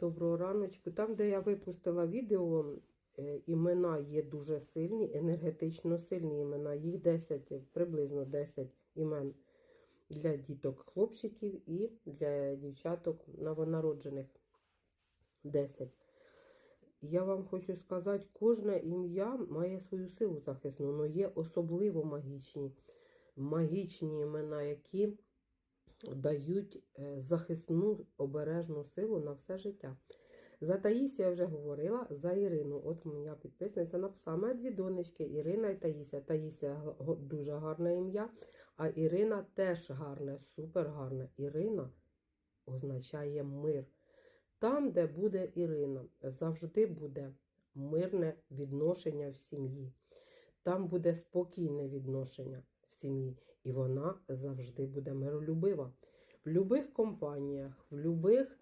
Доброго раночку. Там, де я випустила відео, е, імена є дуже сильні, енергетично сильні імена. Їх 10, приблизно 10 імен для діток хлопчиків і для дівчаток новонароджених 10. Я вам хочу сказати, кожне ім'я має свою силу захисну, але є особливо магічні, магічні імена, які дають е, захисну обережну силу на все життя. За Таїсію я вже говорила, за Ірину. От моя підписниця написала, «Маю дві донечки Ірина і Таїся. Таїся дуже гарне ім'я, а Ірина теж гарне, супер гарне. Ірина означає мир. Там, де буде Ірина, завжди буде мирне відношення в сім'ї. Там буде спокійне відношення в сім'ї, і вона завжди буде миролюбива. В будь-яких компаніях, в будь-яких